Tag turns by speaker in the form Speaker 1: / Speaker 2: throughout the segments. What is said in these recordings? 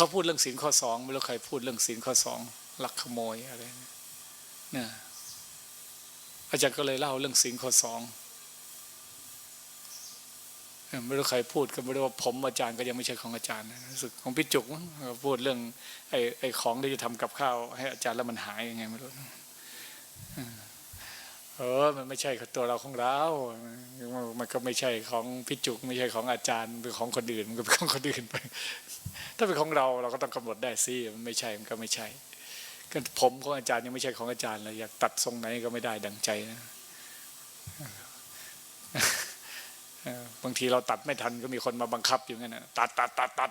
Speaker 1: เขาพูดเรื่องศีลข้อสองไม่รู้ใครพูดเรื่องศีลข้อสองลักขโมยอะไรเนี่ยนะอาจารย์ก็เลยเล่าเรื่องศีลข้อสองไม่รู้ใครพูดก็ไม่รู้ว่าผมอาจารย์ก็ยังไม่ใช่ของอาจารย์รู้สึกของพี่จุกเออพูดเรื่องไอ้ไอ้ของที่จะทำกับข้าวให้อาจารย์แล้วมันหายยังไงไม่รู้เออเออ มันไม่ใช่ตัวเราของเรา มันก็ไม่ใช่ของพี่จุก ไม่ใช่ของอาจารย์เป็นของคนอื่นมันก็เป็นของคนอื่นไป ถ้าเป็นของเราเราก็ต้องกำหนดได้สิมันไม่ใช่มันก็ไม่ใช่ก็ผมของอาจารย์ยังไม่ใช่ของอาจารย์เลยอยากตัดทรงไหนก็ไม่ได้ดังใจนะบางทีเราตัดไม่ทันก็มีคนมาบังคับอยู่งั้นนะตัดตัดตัดตัด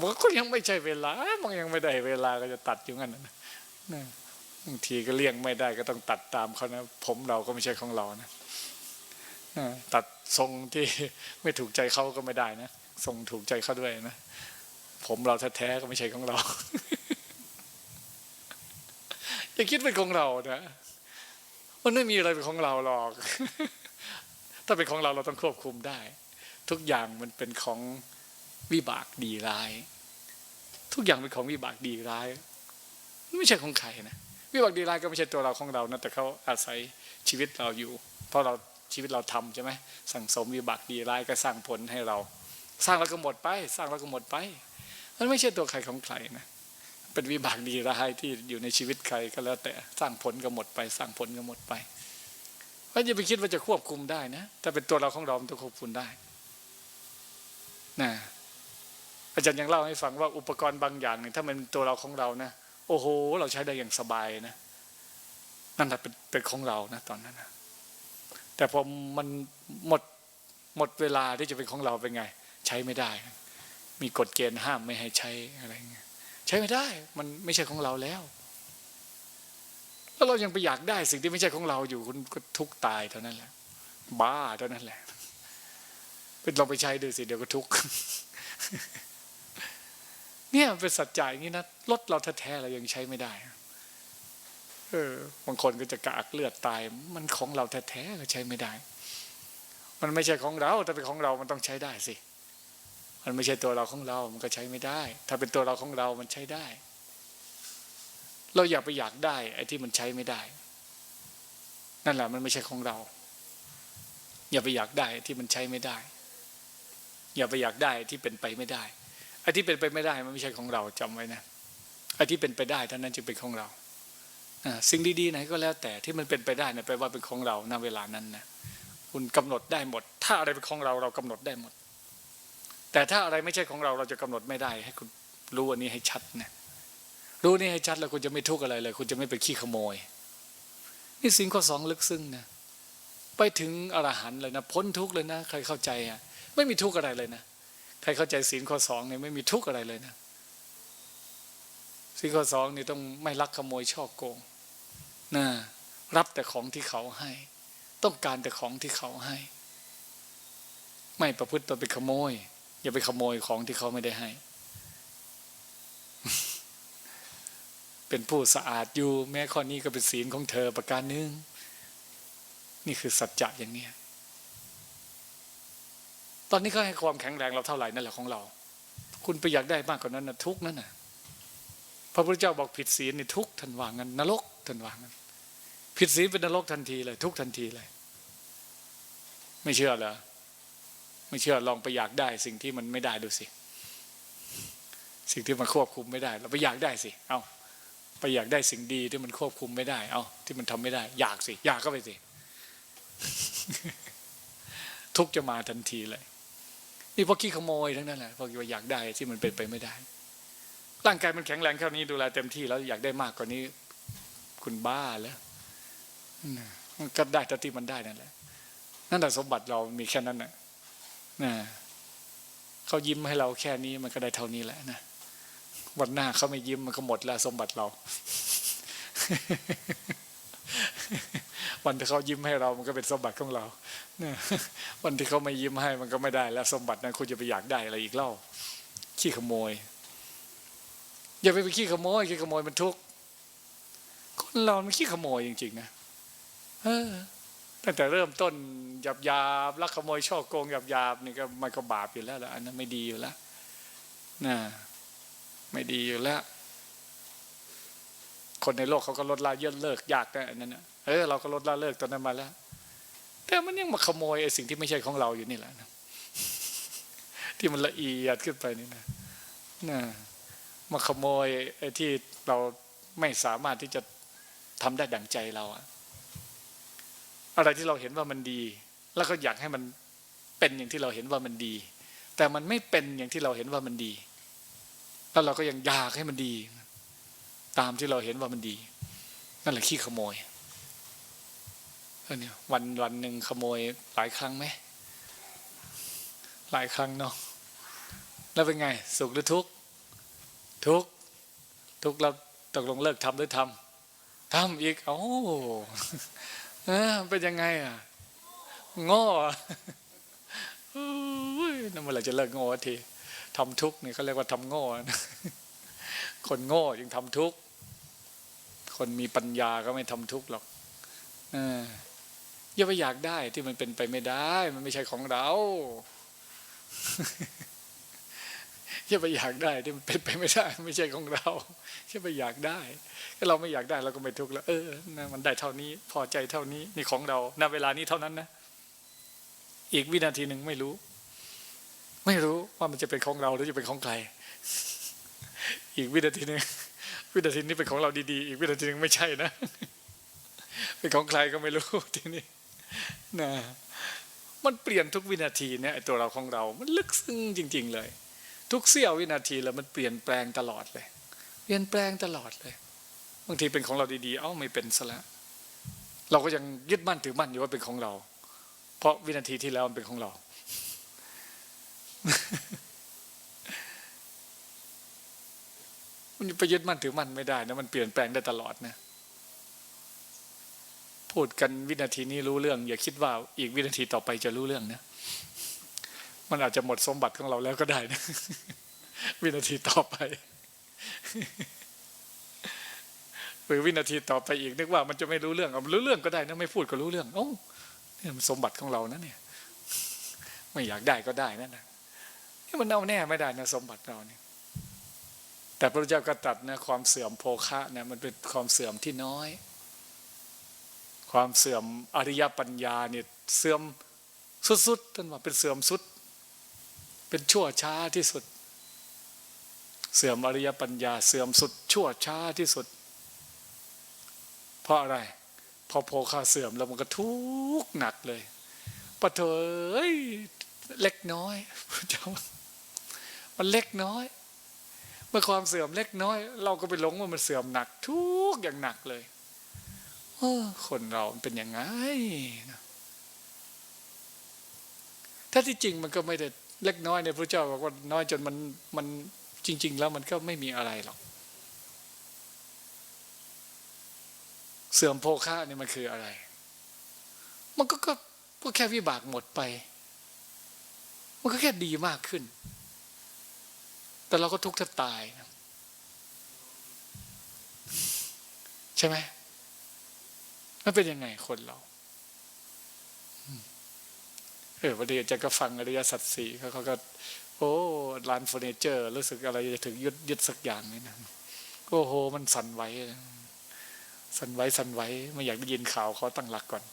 Speaker 1: มันก็ยังไม่ใช่เวลามันยังไม่ได้เวลาก็จะตัดอยู่งั้นนะบางทีก็เลี่ยงไม่ได้ก็ต้องตัดตามเขานะผมเราก็ไม่ใช่ของเรานะตัดทรงที่ไม่ถูกใจเขาก็ไม่ได้นะ ทรงถูกใจเขาด้วยนะ ผมเราแท้ๆก็ไม่ใช่ของเรา อย่าคิดเป็นของเรานะมันไม่มีอะไรเป็นของเราหรอก ถ้าเป็นของเราเราต้องควบคุมได้ ทุกอย่างมันเป็นของวิบากดีร้าย ทุกอย่างเป็นของวิบากดีร้าย ไม่ใช่ของใครนะวิบากดีร้ายก็ไม่ใช่ตัวเราของเรานะแต่เขาอาศัยชีวิตเราอยู่ เพราะเราชีวิตเราทำใช่ไหมสั่งสมวิบากดีร้ายก็สร้างผลให้เรา สร้างแล้วก็หมดไป สร้างแล้วก็หมดไปมันไม่ใช่ตัวใครของใครนะเป็นวิบากดีร้ายที่อยู่ในชีวิตใครก็แล้ว แต่สร้างผลก็หมดไป สร้างผลก็หมดไปเพราะอย่าไปคิดว่าจะควบคุมได้นะถ้าเป็นตัวเราของเรามันจะควบคุมได้นะอาจารย์ยังเล่าให้ฟังว่าอุปกรณ์บางอย่างเนี่ยถ้ามันเป็นตัวเราของเรานะโอ้โห เราใช้ได้อย่างสบายนะนั่นแหละเป็นเป็นของเรานะตอนนั้นนะแต่พอมันหมดหมดเวลาที่จะเป็นของเราเป็นไง ใช้ไม่ได้ มีกฎเกณฑ์ห้ามไม่ให้ใช้อะไรเงี้ยใช้ไม่ได้ มันไม่ใช่ของเราแล้ว แล้วเรายังไปอยากได้สิ่งที่ไม่ใช่ของเราอยู่คุณก็ทุกตายเท่านั้นแหละ บ้าเท่านั้นแหละเป็นลองไปใช้ดูสิเดี๋ยวก็ทุกเนี่ยเป็นสัจจะอย่างนี้นะรถเราแท้ๆเรายังใช้ไม่ได้เออบางคนก็จะกระอักเลือดตาย มันของเราแท้ๆก็ใช้ไม่ได้ มันไม่ใช่ของเราแต่เป็นของเรามันต้องใช้ได้สิ มันไม่ใช่ตัวเราของเรา มันก็ใช้ไม่ได้ ถ้าเป็นตัวเราของเรา มันใช้ได้ เราอย่าไปอยากได้ไอ้ที่มันใช้ไม่ได้ นั่นแหละมันไม่ใช่ของเรา อย่าไปอยากได้ที่มันใช้ไม่ได้ อย่าไปอยากได้ที่เป็นไปไม่ได้ ไอ้ที่เป็นไปไม่ได้มันไม่ใช่ของเราจำไว้นะ ไอ้ที่เป็นไปได้เท่านั้นจึงเป็นของเราสิ่งดีๆไหนก็แล้วแต่ที่มันเป็นไปได้นะแปลว่าเป็นของเราณเวลานั้นนะคุณกำหนดได้หมด ถ้าอะไรเป็นของเราเรากำหนดได้หมด แต่ถ้าอะไรไม่ใช่ของเราเราจะกำหนดไม่ได้ ให้คุณรู้อันนี้ให้ชัดนะรู้นี่ให้ชัดแล้วคุณจะไม่ทุกข์อะไรเลย คุณจะไม่ไปขี้ขโมย นี่สิ่งข้อสองลึกซึ้งนะไปถึงอรหันต์เลยนะพ้นทุกข์เลยนะ ใครเข้าใจอะ ไม่มีทุกข์อะไรเลยนะใครเข้าใจศีลข้อสองเนี่ยไม่มีทุกข์อะไรเลยนะศีลข้อสองนี่ต้องไม่ลักขโมยช่อโกงนะรับแต่ของที่เขาให้ ต้องการแต่ของที่เขาให้ ไม่ประพฤติตัวไปขโมย อย่าไปขโมยของที่เขาไม่ได้ให้ เป็นผู้สะอาดอยู่ แม้ข้อนี้ก็เป็นศีลของเธอประการหนึ่งนี่คือสัจจะอย่างเนี้ตอนนี้เขาให้ความแข็งแรงเราเท่าไหร่นั่นแหละของเรา คุณไปอยากได้มากกว่านั้นนะทุกนั่นนะพระพุทธเจ้าบอกผิดศีลนี่ทุกทันวางงั้นนรกทันวางงั้นผิดศีลเป็นนรกทันทีเลย ทุกทันทีเลย ไม่เชื่อเหรอ ไม่เชื่อลองไปอยากได้สิ่งที่มันไม่ได้ดูสิ สิ่งที่มันควบคุมไม่ได้ เราไปอยากได้สิ เอาไปอยากได้สิ่งดีที่มันควบคุมไม่ได้ เอาที่มันทำไม่ได้ อยากสิ อยากก็ไปสิ ทุกจะมาทันทีเลย นี่พวกขี้ขโมยทั้งนั้นแหละพวกอยากได้ที่มันเป็นไปไม่ได้ ร่างกายมันแข็งแรงแค่นี้ดูแลเต็มที่แล้วอยากได้มากกว่านี้ คุณบ้าแล้วมันก็ได้แต่ที่มันได้นั่นแหละนั่นแหละสมบัติเรามีแค่นั้นนะ นะเขายิ้มให้เราแค่นี้มันก็ได้เท่านี้แหละนะวันหน้าเขาไม่ยิ้มมันก็หมดแล้วสมบัติเรา วันที่เขายิ้มให้เรามันก็เป็นสมบัติของเราวันที่เขาไม่ยิ้มให้มันก็ไม่ได้ แล้วสมบัตินั้นคุณจะไปอยากได้อะไรอีกเล่า ขี้ขโมย อย่าไปไปขี้ขโมยขี้ขโมยมันทุกข์คนเรามันขี้ขโมยจริงๆนะเออ ตั้งแต่เริ่มต้นหยาบหยาบลักขโมยช่อโกงหยาบหยาบนี่ก็มันก็บาปอยู่แล้วละอันนั้นไม่ดีอยู่แล้วนะไม่ดีอยู่แล้ว คนในโลกเขาก็ลดละเยอะเลิกยากนะอันนั้นนะเออเราก็ลดละเลิกตอนนั้นมาแล้ว แต่มันยังมาขโมยไอ้สิ่งที่ไม่ใช่ของเราอยู่นี่แหละนะที่มันละเอียดขึ้นไปนี่นะนะมาขโมยไอ้ที่เราไม่สามารถที่จะทำได้ดั่งใจเราอะ อะไรที่เราเห็นว่ามันดี แล้วก็อยากให้มันเป็นอย่างที่เราเห็นว่ามันดี แต่มันไม่เป็นอย่างที่เราเห็นว่ามันดี แล้วเราก็ยังอยากให้มันดี ตามที่เราเห็นว่ามันดี นั่นแหละขี้ขโมยเนี่ยวันวันหนึ่งขโมยหลายครั้งไหมหลายครั้งเนาะแล้วเป็นไง สุขหรือทุกข์ทุกข์ทุกข์เราตกลงเลิกทำหรือทำทำอีกเอ้ เออเป็นยังไงอะโง่อนั่นเมื่อไหรจะเลิกโง่ทีทำทุกข์นี่เขาเรียกว่าทำโง่นคนโง่ยังทำทุกข์คนมีปัญญาก็ไม่ทำทุกข์หรอกอย่าไปอยากได้ที่มันเป็นไปไม่ได้ มันไม่ใช่ของเรา อย่าไปอยากได้ที่มันเป็นไปไม่ได้ ไม่ใช่ของเราอย่าไปอยากได้ถ้าเราไม่อยากได้เราก็ไม่ทุกข์แล้ว เออนะมันได้เท่านี้ พอใจเท่านี้นี่ของเราณเวลานี้เท่านั้นนะ อีกวินาทีหนึ่งไม่รู้ ไม่รู้ว่ามันจะเป็นของเราหรือจะเป็นของใคร อีกวินาทีหนึ่งวินาทีนี้เป็นของเราดีๆ อีกวินาทีหนึ่งไม่ใช่นะเป็นของใครก็ไม่รู้ทีนี้นะมันเปลี่ยนทุกวินาทีเนี่ยตัวเราของเรา มันลึกซึ้งจริง ๆ เลย ทุกเสี้ยววินาทีแล้วมันเปลี่ยนแปลงตลอดเลย เปลี่ยนแปลงตลอดเลย บางทีเป็นของเราดีๆ เอ้าไม่เป็นซะแล้วเราก็ยังยึดมั่นถือมั่นอยู่ว่าเป็นของเรา เพราะวินาทีที่แล้วมันเป็นของเรา มันไปยึดมั่นถือมั่นไม่ได้นะ มันเปลี่ยนแปลงได้ตลอดนะ พูดกันวินาทีนี้รู้เรื่อง อย่าคิดว่าอีกวินาทีต่อไปจะรู้เรื่องนะ มันอาจจะหมดสมบัติของเราแล้วก็ได้นะวินาทีต่อไป หรือวินาทีต่อไปอีกนึกว่ามันจะไม่รู้เรื่องเอารู้เรื่องก็ได้นะไม่พูดก็รู้เรื่องโอ้เนี่ยมันสมบัติของเรานะเนี่ย ไม่อยากได้ก็ได้นั่นนะนี่มันเอาแน่ไม่ได้นะสมบัติเราเนี่ยแต่พระเจ้าก็ตรัสนะความเสื่อมโภคะนะมันเป็นความเสื่อมที่น้อย ความเสื่อมอริยปัญญาเนี่ยเสื่อมสุดๆท่านว่าเป็นเสื่อมสุด เป็นชั่วช้าที่สุด เสื่อมอริยปัญญาเสื่อมสุด ชั่วช้าที่สุด เพราะอะไร พอโภคะเสื่อมแล้วมันก็ทุกข์หนักเลยปะเถยเล็กน้อยมันเล็กน้อย เมื่อความเสื่อมเล็กน้อย เราก็ไปหลงว่ามันเสื่อมหนัก ทุกอย่างหนักเลยเออคนเรามันเป็นยังไงถ้าที่จริงมันก็ไม่ได้ เล็กน้อยเนี่ยพระเจ้าบอกว่าน้อยจนมันมันจริง ๆ แล้วมันก็ไม่มีอะไรหรอก เสื่อมโภคะเนี่ยมันคืออะไร มันก็ก็ก็แค่วิบากหมดไป มันก็แค่ดีมากขึ้น แต่เราก็ทุกข์ถ้าตายนะใช่ไหมมันเป็นยังไงคนเรา เออวันนี้อาจารย์ก็ฟังอริยสัจสี่เขาเขาก็ โอ้ร้านเฟอร์นิเจอร์ รู้สึกอะไรจะถึงยึดยึดสักอย่างนี่นะโอ้โห มันสั่นไหวสั่นไหวสั่นไหวไม่อยากได้ยินข่าวเขาตั้งหลักก่อน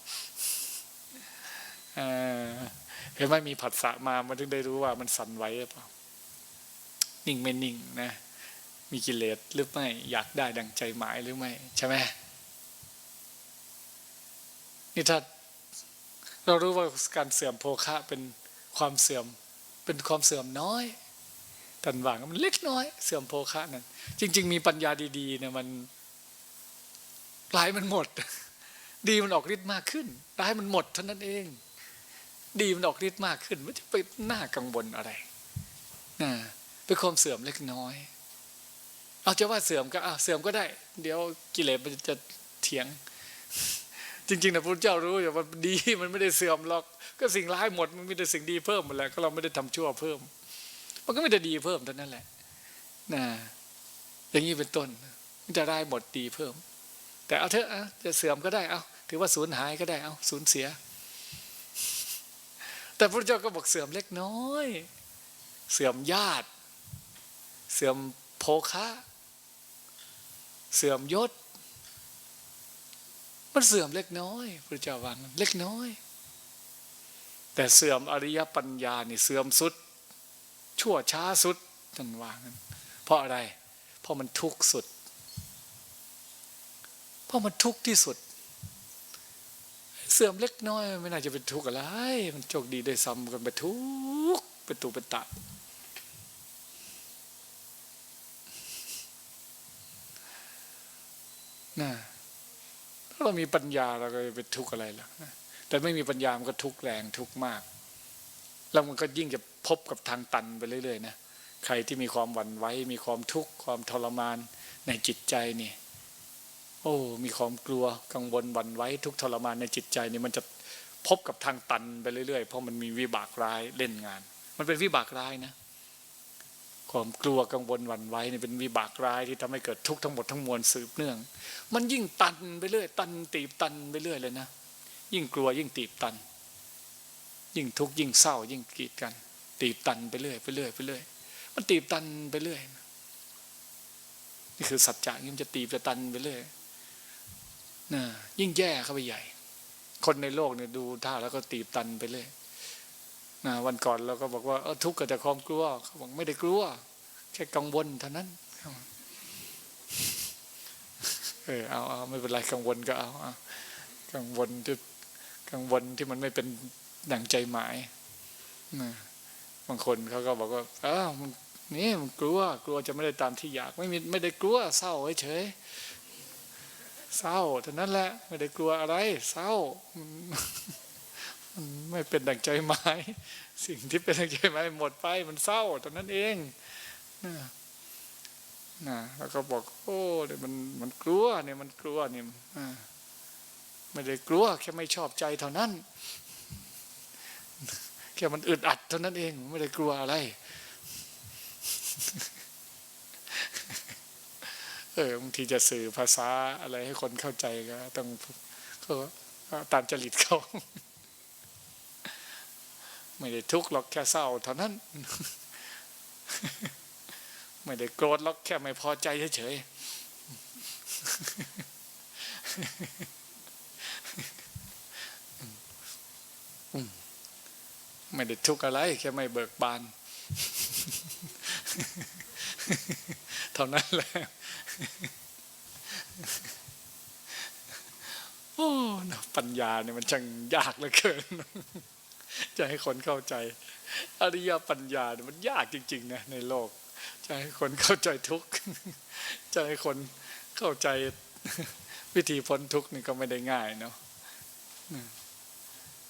Speaker 1: เออเห็นไหมมีผัสสะมามันถึงได้รู้ว่ามันสั่นไหวหรือเปล่านิ่งไม่นิ่งนะมีกิเลสหรือไม่อยากได้ดังใจหมายหรือไม่ ใช่ไหมนี่ถ้า เรารู้ว่าการเสื่อมโภคะเป็นความเสื่อมเป็นความเสื่อมน้อยตันว่างมันเล็กน้อย เสื่อมโภคะนั่นจริง ๆ มีปัญญาดีๆเนี่ยมันร้ายมันหมด ดีมันออกฤทธิ์มากขึ้นร้ายมันหมดเท่านั้นเอง ดีมันออกฤทธิ์มากขึ้นมันจะไปน่ากังวลอะไรนะเป็นความเสื่อมเล็กน้อย เอาจะว่าเสื่อมก็อะเสื่อมก็ได้ เดี๋ยวกิเลสมันจะเถียง จริงๆนะพระเจ้ารู้อยู่ว่าดีมันไม่ได้เสื่อมหรอก ก็สิ่งร้ายหมดมันมีแต่สิ่งดีเพิ่มหมดแหล้วก็เราไม่ได้ทำชั่วเพิ่ม มันก็ไม่ได้ดีเพิ่มเท่านั้นแหละนะอย่างนี้เป็นต้นมันจะร้หมดดีเพิ่ม แต่เอาเถอะจะเสื่อมก็ได้เอาถือว่าสูญหายก็ได้เอาสูญเสีย แต่พระเจ้าก็บอกเสื่อมเล็กน้อย เสื่อมญาติ เสื่อมโภคะ เสื่อมยศ มันเสื่อมเล็กน้อยพระเจ้าว่างเล็กน้อย แต่เสื่อมอริยปัญญานี่เสื่อมสุด ชั่วช้าสุดท่านว่างั้นเพราะอะไร เพราะมันทุกข์สุด เพราะมันทุกข์ที่สุด เสื่อมเล็กน้อย ไม่น่าจะเป็นทุกข์อะไร มันโชคดีได้ซ้ำกันไปทุกข์เป็นตุเป็นตะนะ ถ้าเรามีปัญญาเราก็จะเป็นทุกข์อะไรล่ะนะแต่ไม่มีปัญญามันก็ทุกข์แรงทุกข์มาก แล้วมันก็ยิ่งจะพบกับทางตันไปเรื่อยๆนะใครที่มีความหวั่นไหวมีความทุกข์ความทรมานในจิตใจนี่ โอ้ มีความกลัวกังวลหวั่นไหวทุกข์ทรมานในจิตใจนี่มันจะพบกับทางตันไปเรื่อยๆ เพราะมันมีวิบากร้ายเล่นงาน มันเป็นวิบากร้ายนะ ความกลัวกังวลหวั่นไหวเนี่ยเป็นวิบากร้ายที่ทำให้เกิดทุกข์ทั้งหมดทั้งมวลสืบเนื่อง มันยิ่งตันไปเรื่อย ตันตีบตันไปเรื่อยเลยนะ ยิ่งกลัวยิ่งตีบตัน ยิ่งทุกข์ยิ่งเศร้า ยิ่งกีดกัน ตีบตันไปเรื่อยไปเรื่อยไปเรื่อยมันตีบตันไปเรื่อยนี่คือสัจจะมันจะตีบจะตันไปเรื่อยนะยิ่งแย่เข้าไปใหญ่ คนในโลกเนี่ยดูท่าแล้วก็ตีบตันไปเรื่อย นะวันก่อนเราก็บอกว่าเออทุกข์เกิดจากความกลัวเขาบอกไม่ได้กลัว แค่กังวลเท่านั้นเออเอาเอาไม่เป็นไรกังวลก็เอาเอากังวลที่กังวลที่มันไม่เป็นดั่งใจหมายนะบางคนเขาก็บอกว่าอ้าวมันนี่มันกลัว กลัวจะไม่ได้ตามที่อยาก ไม่มีไม่ได้กลัวเศร้าเฉยเศร้าเท่านั้นแหละ ไม่ได้กลัวอะไร เศร้า ไม่เป็นดั่งใจหมาย สิ่งที่เป็นดั่งใจหมายหมดไปมันเศร้าเท่านั้นเองนะนะแล้วก็บอกโอ้เนี่ยมันมันกลัวเนี่ยมันกลัวเนี่ยไม่ได้กลัวแค่ไม่ชอบใจเท่านั้น แค่มันอึดอัดเท่านั้นเองไม่ได้กลัวอะไร เออบางทีจะสื่อภาษาอะไรให้คนเข้าใจก็ต้องก็ตามจริตเขา ไม่ได้ทุกข์หรอกแค่เศร้าเท่านั้น ไม่ได้โกรธหรอกแค่ไม่พอใจเฉยๆไม่ได้ทุกข์อะไร แค่ไม่เบิกบาน เท่านั้นแหละโอ้ปัญญาเนี่ยมันช่างยากเหลือเกิน จะให้คนเข้าใจ อริยปัญญาเนี่ยมันยากจริงๆนะในโลก จะให้คนเข้าใจทุกข์จะให้คนเข้าใจวิธีพ้นทุกข์นี่ก็ไม่ได้ง่ายเนาะ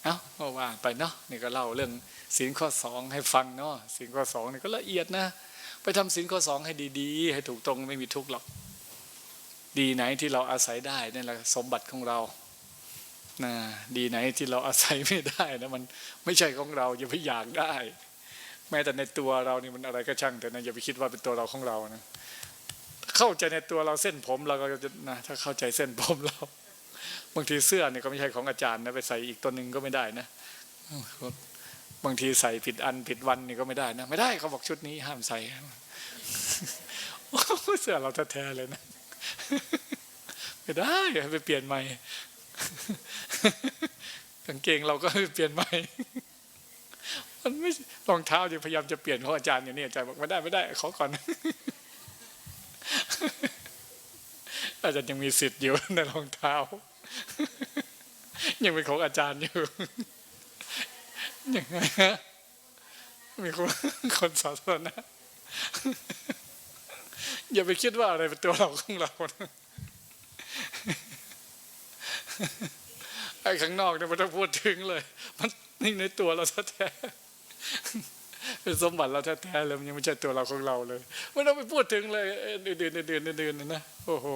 Speaker 1: เอ้าก็ว่าไปเนาะนี่ก็เล่าเรื่องศีลข้อสองให้ฟังเนาะศีลข้อสองนี่ก็ละเอียดนะ ไปทำศีลข้อสองให้ดีๆ ให้ถูกตรงไม่มีทุกข์หรอก ดีไหนที่เราอาศัยได้นั่นแหละสมบัติของเรา นะดีไหนที่เราอาศัยไม่ได้นะมันไม่ใช่ของเราอย่าไปอยากได้ แม้แต่ในตัวเรานี่มันอะไรก็ช่างแต่นะอย่าไปคิดว่าเป็นตัวเราของเรานะเข้าใจในตัวเราเส้นผมเราก็จะนะถ้าเข้าใจเส้นผมเราบางทีเสื้อเนี่ยก็ไม่ใช่ของอาจารย์นะไปใส่อีกตัวหนึ่งก็ไม่ได้นะบางทีใส่ผิดอันผิดวันนี่ก็ไม่ได้นะไม่ได้เขาบอกชุดนี้ห้ามใส่เสื้อเราแท้ๆเลยนะไม่ได้ไปเปลี่ยนใหม่ กางเกงเราก็เปลี่ยนใหม่มันไม่รองเท้าจะพยายามจะเปลี่ยนของอาจารย์อย่างนี้อาจารย์บอกไม่ได้ไม่ได้ขอก่อนอาจารย์ยังมีสิทธิ์อยู่ในรองเท้า ยังเป็นของอาจารย์อยู่ยังไงฮะมีคนคนสาธารณะอย่าไปคิดว่าอะไรเป็นตัวเราของเรา ไอ้ข้างนอกเนี่ยไม่ต้องพูดถึงเลย มันนี่ในตัวเราแท้ๆเป็นสมบัติเราแท้ๆเลยมันยังไม่ใช่ตัวเราของเราเลยไม่ต้องไปพูดถึงเลยเดือนเดือนเดือนเดือนนะโอ้โห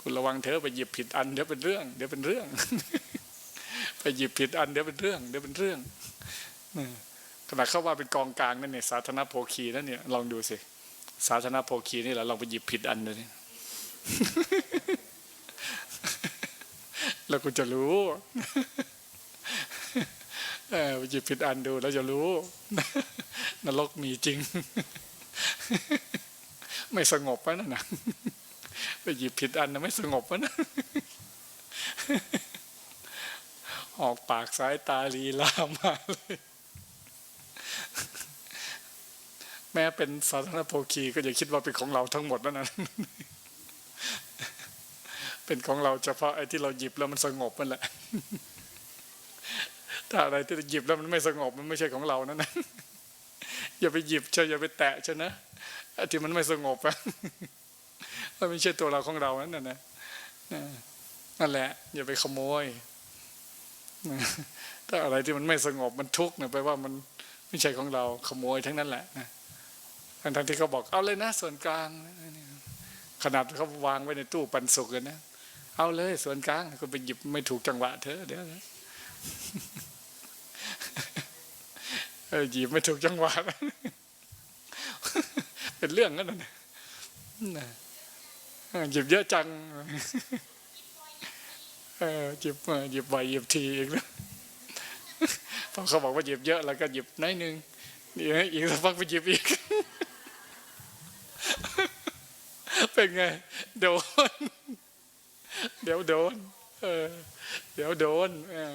Speaker 1: คุณระวังเถอไปหยิบผิดอันเดี๋ยวเป็นเรื่อง เดี๋ยวเป็นเรื่อง ไปหยิบผิดอันเดี๋ยวเป็นเรื่อง เดี๋ยวเป็นเรื่องขนาดเข้าว่าเป็นกองกลางนั่นเนี่ยสาธารณโภคีนั่นเนี่ยลองดูสิสาธารณโภคีนี่แหละลองไปหยิบผิดอันเลย แล้วคุณจะรู้เออไปหยิบผิดอันดูแล้วจะรู้ นรกมีจริง ไม่สงบวะนั่นนะไปหยิบผิดอันนะไม่สงบวะนะออกปากสายตาลีลามาเลยแม้เป็นสาธารณโภคีก็อย่าคิดว่าเป็นของเราทั้งหมดแล้วนะ เป็นของเราเฉพาะไอ้ที่เราหยิบแล้วมันสงบนั่นแหละ ถ้าอะไรที่หยิบแล้วมันไม่สงบมันไม่ใช่ของเรานั่นนะอย่าไปหยิบใช่อย่าไปแตะใช่นะไอ้ที่มันไม่สงบอะมันไม่ใช่ตัวเราของเรานั่นนะนั่นแหละ อย่าไปขโมยถ้าอะไรที่มันไม่สงบมันทุกข์เนี่ยแปลว่ามันไม่ใช่ของเราขโมยทั้งนั้นแหละนะทั้งที่เขาบอกเอาเลยนะส่วนกลางขนาดเขาวางไว้ในตู้ปันสุกกันนะ เอาเลยส่วนกลางคุณไปหยิบไม่ถูกจังหวะเธอเดี๋ยวนะหยิบไม่ถูกจังหวะเป็นเรื่องนั้นนะนะหยิบเยอะจังเออหยิบหยิบใบหยิบทีอีกนะพอเขาบอกว่าหยิบเยอะแล้วก็หยิบน้อยนึ่งนี่นะอีกสักพักไปหยิบอีกเป็นไงโดน เดี๋ยวโดน เออ เดี๋ยวโดน เออ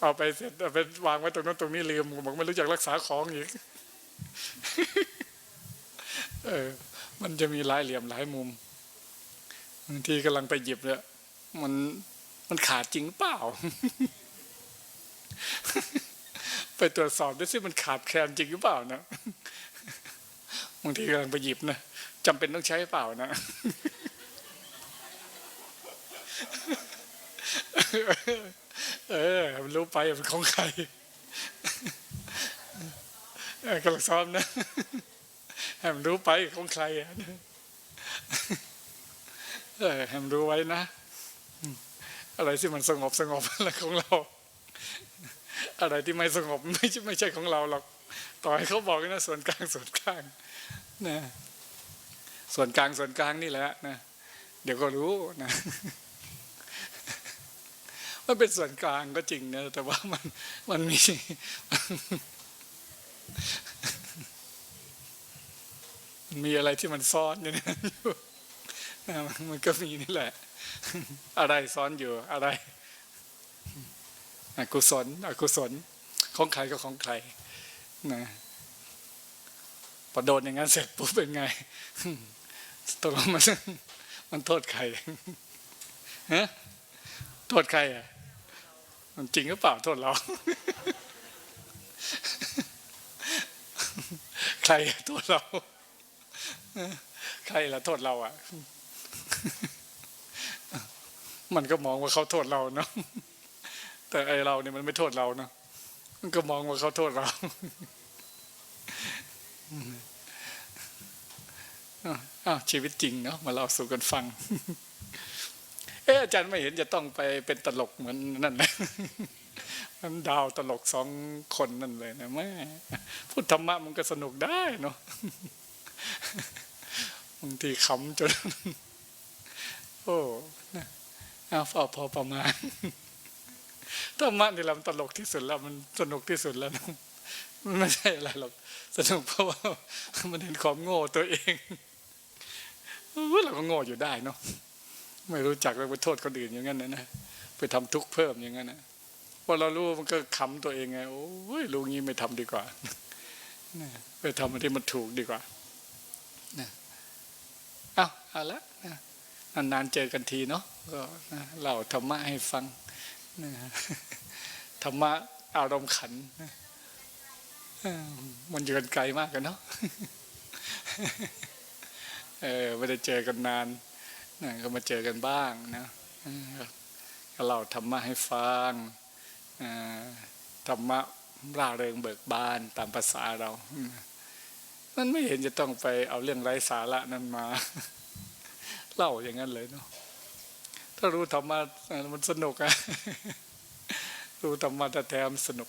Speaker 1: เอาไปเสร็จเอาไปวางไว้ตรงนั้นตรงนี้ลืมบอกไม่รู้จักรักษาของอีก เออ มันจะมีหลายเหลี่ยมหลายมุมบางทีกำลังไปหยิบเนี่ยมันมันขาดจริงเปล่า ไปตรวจสอบดูสิมันขาดแคลนจริงหรือเปล่านะบางทีกำลังไปหยิบนะจำเป็นต้องใช้เปล่านะ เออมันรู้ไปเป็นของใครกำลังซ้อมนะให้มันรู้ไปของใครเออให้มันรู้ไว้นะ อะไรที่มันสงบสงบอะไรของเรา อะไรที่ไม่สงบไม่ใช่ไม่ใช่ของเราหรอกต่อให้เขาบอกนะส่วนกลางส่วนกลางนะส่วนกลางส่วนกลางนี่แหละนะเดี๋ยวก็รู้นะ มันเป็นส่วนกลางก็จริงนะแต่ว่ามันมันมีมันมีอะไรที่มันซ้อนอยู่นนั้นอยู่นะมันก็มีนี่แหละ อะไรซ้อนอยู่อะไรอกุศลอกุศลของใครก็ของใครนะพอโดนอย่างนั้นเสร็จปุ๊บเป็นไงตกลงมันมันโทษใครฮะโทษใครอะ มันจริงหรือเปล่าโทษเรา ใครโทษเรา ใครละโทษเราอะ มันก็มองว่าเขาโทษเราเนาะแต่ไอเราเนี่ยมันไม่โทษเราเนาะมันก็มองว่าเขาโทษเราอ้าวชีวิตจริงเนาะมาเล่าสู่กันฟัง เอาจารย์ไม่เห็นจะต้องไปเป็นตลกเหมือนนั่นนะมันดาวตลกสองคนนั่นเลยนะแม่พูดธรรมะมันก็สนุกได้เนาะบางทีขำจน โอ้นะเอาพอพอประมาณธรรมะนี่แหละมันตลกที่สุดแล้ว มันสนุกที่สุดแล้วมันไม่ใช่อะไรหรอกสนุกเพราะว่ามันเห็นความโง่ตัวเองเออเราก็โง่อยู่ได้เนาะ ไม่รู้จักแล้วไปโทษคนอื่นอย่างนั้นนะนะไปทำทุกข์เพิ่มอย่างนั้นนะพอเรารู้มันก็ขำตัวเองไงโอ้ยรู้งี้ไม่ทำดีกว่าไปทำอะไรที่มันถูกดีกว่านะเอาเอาละนานๆเจอกันทีเนาะก็เล่าธรรมะให้ฟังนะธรรมะอารมณ์ขันมันอยู่กันไกลมากกันเนาะเออไม่ได้เจอกันนาน ก็มาเจอกันบ้างนะก็เล่าธรรมะให้ฟังธรรมะร่าเริงเบิกบานตามภาษาเรา มันไม่เห็นจะต้องไปเอาเรื่องไร้สาระนั้นมา เล่าอย่างนั้นเลยเนาะถ้ารู้ธรรมะมันสนุกอะรู้ธรรมะแต่แท้มสนุก